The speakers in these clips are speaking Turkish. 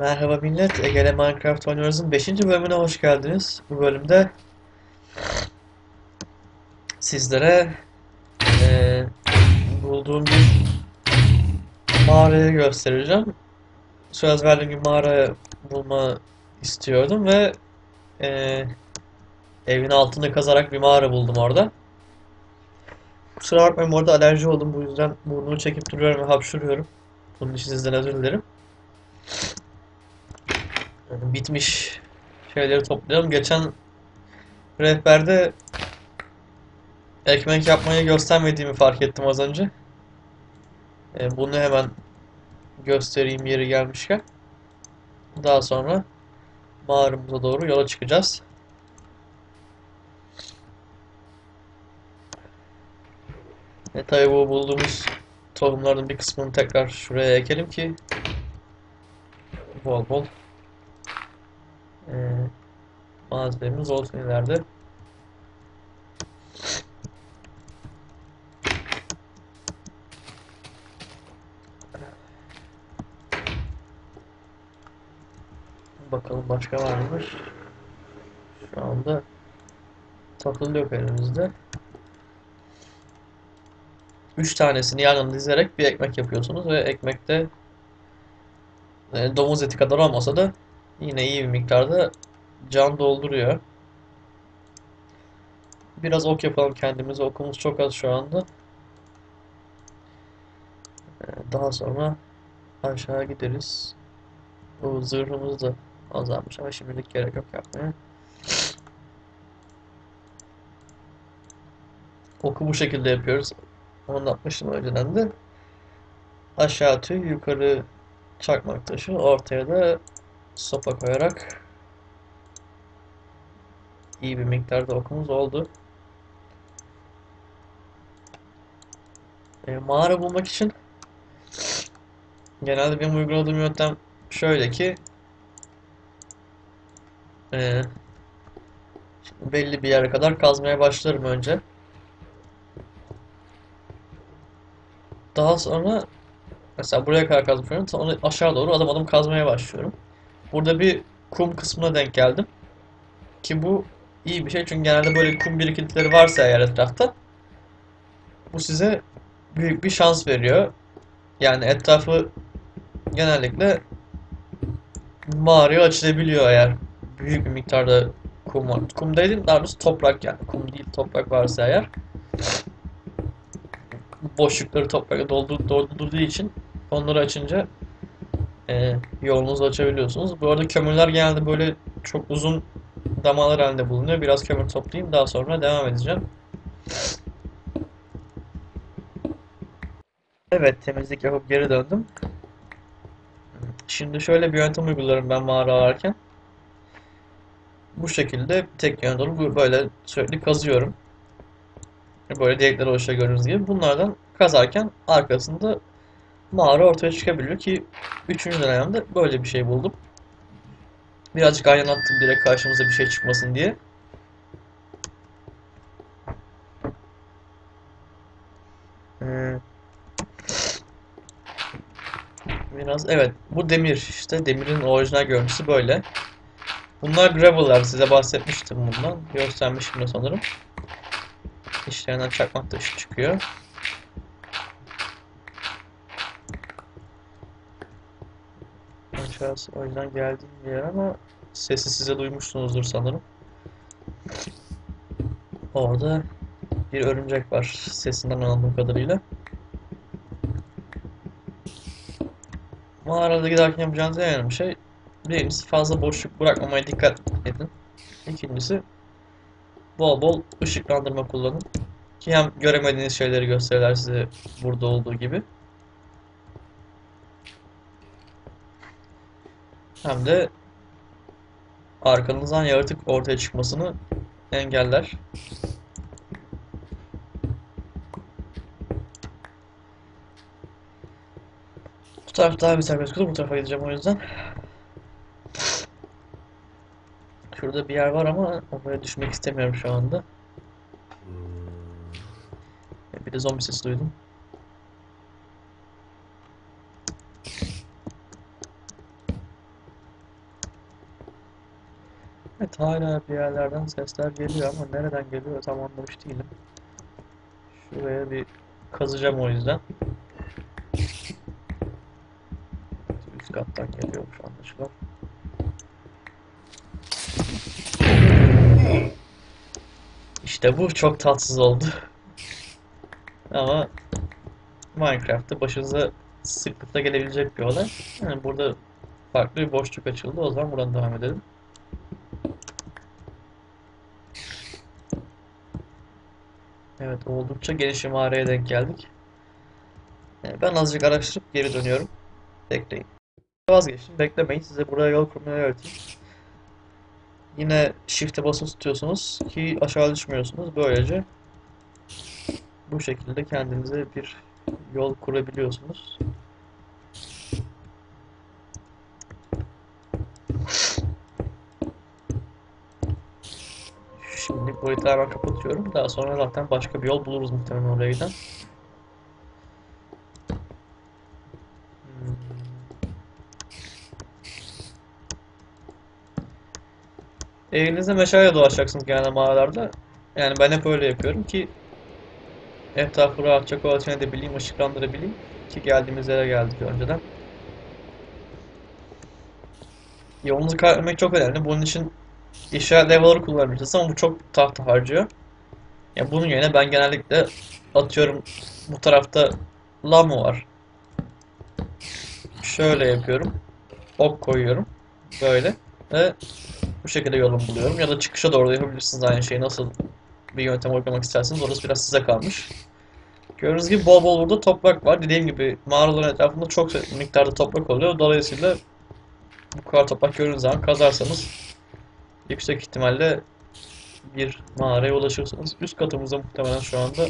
Merhaba millet, Ege'le Minecraft oynuyoruz'un 5. bölümüne hoş geldiniz. Bu bölümde sizlere eee, bulduğum bir mağarayı göstereceğim. Söz verdiğim bir mağara bulma istiyordum ve eee, evin altını kazarak bir mağara buldum orada. Kusura bakmayın orada alerji oldum bu yüzden burnumu çekip duruyorum ve hapşuruyorum. Bunun için sizden özür dilerim. Bitmiş şeyleri toplayalım. Geçen rehberde ekmek yapmayı göstermediğimi fark ettim az önce. E, bunu hemen göstereyim yeri gelmişken. Daha sonra mağaramıza doğru yola çıkacağız. E, tabii bu bulduğumuz tohumların bir kısmını tekrar şuraya ekelim ki bol bol malzememiz olsun ileride. Bakalım başka var mıymış? Şu anda takılı yok elimizde. Üç tanesini yan yana dizerek bir ekmek yapıyorsunuz ve ekmekte e, domuz eti kadar olmasa da yine iyi bir miktarda can dolduruyor. Biraz ok yapalım kendimize. Okumuz çok az şu anda. E, Daha sonra aşağı gideriz. Bu zırhımız da azalmış ama şimdilik gerek yok yapmaya. Oku bu şekilde yapıyoruz. Anlatmıştım önceden de. Aşağı tüy, yukarı çakmak taşı, ortaya da sopa koyarak iyi bir miktarda okumuz oldu. E, mağara bulmak için genelde benim uyguladığım yöntem şöyle ki e, belli bir yere kadar kazmaya başlarım önce. Daha sonra mesela buraya kadar kazmışıyorum. Sonra aşağı doğru adım adım kazmaya başlıyorum. Burada bir kum kısmına denk geldim. Ki bu iyi bir şey çünkü genelde böyle kum birikintileri varsa eğer etrafta bu size büyük bir şans veriyor. Yani etrafı genellikle mağaraya açılabiliyor eğer büyük bir miktarda kum var. Kum değil, daha doğrusu toprak yani. Kum değil, toprak varsa eğer boşlukları toprakla doldur, doldurduğu için onları açınca e, yolunuzu açabiliyorsunuz. Bu arada kömürler genelde böyle çok uzun damalar halinde bulunuyor. Biraz kömür toplayayım daha sonra devam edeceğim. Evet temizlik yapıp geri döndüm. Şimdi şöyle bir yöntem uygularım ben mağara ararken. Bu şekilde tek yöne doğru böyle sürekli kazıyorum. Böyle delikler oluşuyor gördüğünüz gibi. Bunlardan kazarken arkasında mağara ortaya çıkabiliyor ki 3. dönemde böyle bir şey buldum. Birazcık aynen direkt karşımıza bir şey çıkmasın diye. Ee, biraz evet bu demir işte demirin orijinal görüntüsü böyle. Bunlar gravel'lar size bahsetmiştim bundan. Göstermişim de sanırım. İşlerinden çakmak taşı çıkıyor. Aşağısı o yüzden geldiğim yer ama sesi size duymuşsunuzdur sanırım. Orada bir örümcek var sesinden anladığım kadarıyla. Mağarada giderken yapacağınız en önemli şey birincisi fazla boşluk bırakmamaya dikkat edin. İkincisi bol bol ışıklandırma kullanın. Ki hem göremediğiniz şeyleri gösterirler size burada olduğu gibi. Hem de arkanızdan yaratık ortaya çıkmasını engeller. Bu taraf daha güzel gözüküyor. Bu tarafa gideceğim o yüzden. Şurada bir yer var ama oraya düşmek istemiyorum şu anda. Bir de zombi sesi duydum. Hala bir yerlerden sesler geliyor ama nereden geliyor tam anlamış değilim. Şuraya bir kazacağım o yüzden. Üst kattan geliyormuş anlaşılan. İşte bu çok tatsız oldu. Ama Minecraft'ta başınıza sıklıkla gelebilecek bir olay. Yani burada farklı bir boşluk açıldı. O zaman buradan devam edelim. Evet oldukça geniş bir mağaraya denk geldik. Yani ben azıcık araştırıp geri dönüyorum. Bekleyin. Vazgeçtim. Beklemeyin. Size buraya yol kurmayı öğreteyim. Yine shift'e basılı tutuyorsunuz ki aşağı düşmüyorsunuz. Böylece bu şekilde kendinize bir yol kurabiliyorsunuz. Şimdi burayı tamamen kapatıyorum. Daha sonra zaten başka bir yol buluruz muhtemelen oraya giden. Hmm. Evinizde meşale dolaşacaksınız genelde mağaralarda. Yani ben hep öyle yapıyorum ki etrafı rahatça kontrol edebileyim, ışıklandırabileyim ki geldiğimiz yere geldik önceden. Yolunuzu kaybetmek çok önemli. Bunun için işaret level'ları kullanabilirsiniz ama bu çok tahta harcıyor. Ya bunun yerine ben genellikle atıyorum bu tarafta lamu var. Şöyle yapıyorum. Ok koyuyorum. Böyle. Ve bu şekilde yolumu buluyorum. Ya da çıkışa doğru da yapabilirsiniz aynı şeyi. Nasıl bir yöntem uygulamak isterseniz orası biraz size kalmış. Gördüğünüz gibi bol bol burada toprak var. Dediğim gibi mağaraların etrafında çok miktarda toprak oluyor. Dolayısıyla bu kadar toprak gördüğünüz zaman kazarsanız yüksek ihtimalle bir mağaraya ulaşırsınız. Üst katımızda muhtemelen şu anda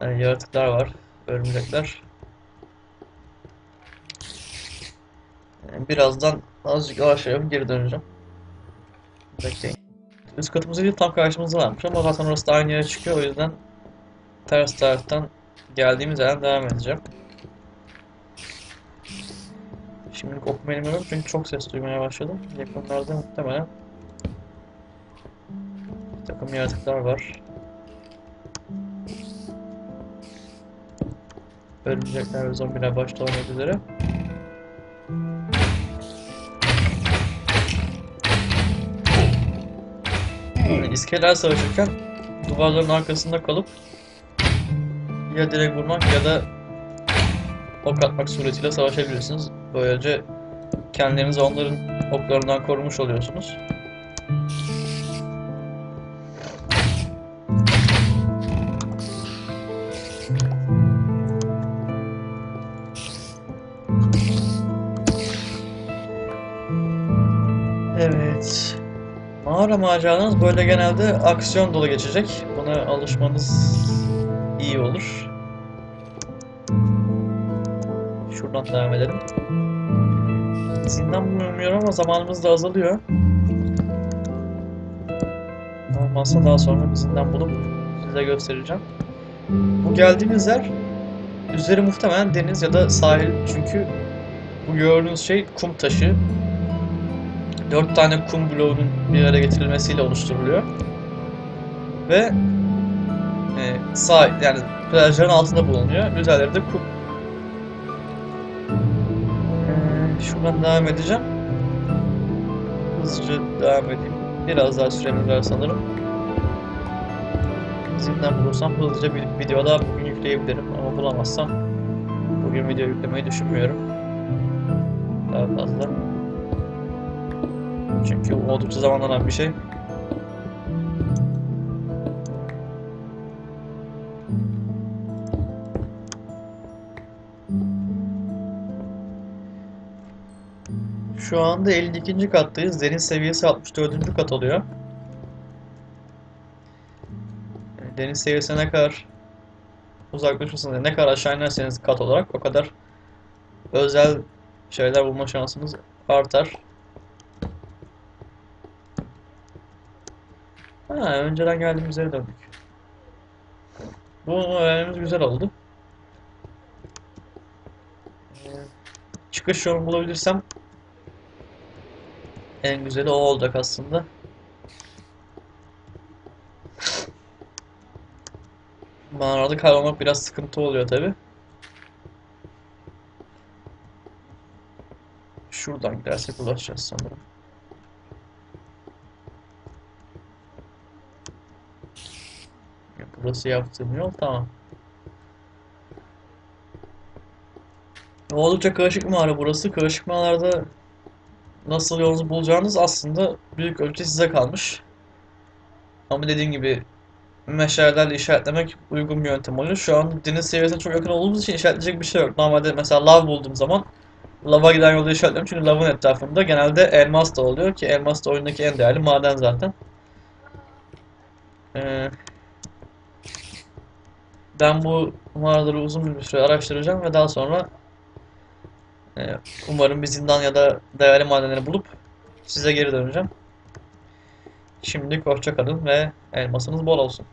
yani yaratıklar var, örümcekler. Yani birazdan azıcık yavaşlayıp geri döneceğim. Bekleyin. Üst katımızda değil tam karşımızda varmış ama zaten orası da aynı yere çıkıyor o yüzden ters taraftan geldiğimiz yerden devam edeceğim. Şimdilik okumayı bilmiyorum çünkü çok ses duymaya başladım. Yakınlarda muhtemelen takım yaratıklar var. Örümcekler ve zombiler başta olmak üzere. Yani iskeler savaşırken duvarların arkasında kalıp ya direkt vurmak ya da ok atmak suretiyle savaşabilirsiniz. Böylece kendinizi onların oklarından korumuş oluyorsunuz. Mağara maceranız böyle genelde aksiyon dolu geçecek. Buna alışmanız iyi olur. Şuradan devam edelim. Zindan bulmuyorum ama zamanımız da azalıyor. Olmazsa daha sonra bir zindan bulup size göstereceğim. Bu geldiğimiz yer üzeri muhtemelen deniz ya da sahil çünkü bu gördüğünüz şey kum taşı. Dört tane kum bloğunun bir araya getirilmesiyle oluşturuluyor. Ve e, sahil yani plajların altında bulunuyor. Üzerleri de kum. Ee, şuradan devam edeceğim. Hızlıca devam edeyim. Biraz daha süremiz var sanırım. Zindan bulursam hızlıca bir video bugün yükleyebilirim ama bulamazsam bugün video yüklemeyi düşünmüyorum. Daha fazla. Çünkü oldukça zaman alan bir şey. Şu anda 52. kattayız. Deniz seviyesi 64. kat oluyor. Deniz seviyesine ne kadar uzaklaşırsanız, ne kadar aşağı inerseniz kat olarak o kadar özel şeyler bulma şansınız artar. Ha, önceden geldiğimiz yere döndük. Bunu öğrenmemiz güzel oldu. Ee, çıkış yolunu bulabilirsem en güzeli o olacak aslında. Mağarada kaybolmak biraz sıkıntı oluyor tabi. Şuradan gidersek ulaşacağız sanırım. Burası yaptığım yol tamam. Oldukça karışık mağara burası. Karışık mağaralarda nasıl yolunuzu bulacağınız aslında büyük ölçü size kalmış. Ama dediğim gibi meşalelerle işaretlemek uygun bir yöntem oluyor. Şu an deniz seviyesine çok yakın olduğumuz için işaretleyecek bir şey yok. Normalde mesela lav bulduğum zaman lava giden yolu işaretliyorum çünkü lavın etrafında genelde elmas da oluyor ki elmas da oyundaki en değerli maden zaten. Ee, ben bu mağaraları uzun bir süre araştıracağım ve daha sonra e, umarım bir zindan ya da değerli madenleri bulup size geri döneceğim. Şimdilik hoşça kalın ve elmasınız bol olsun.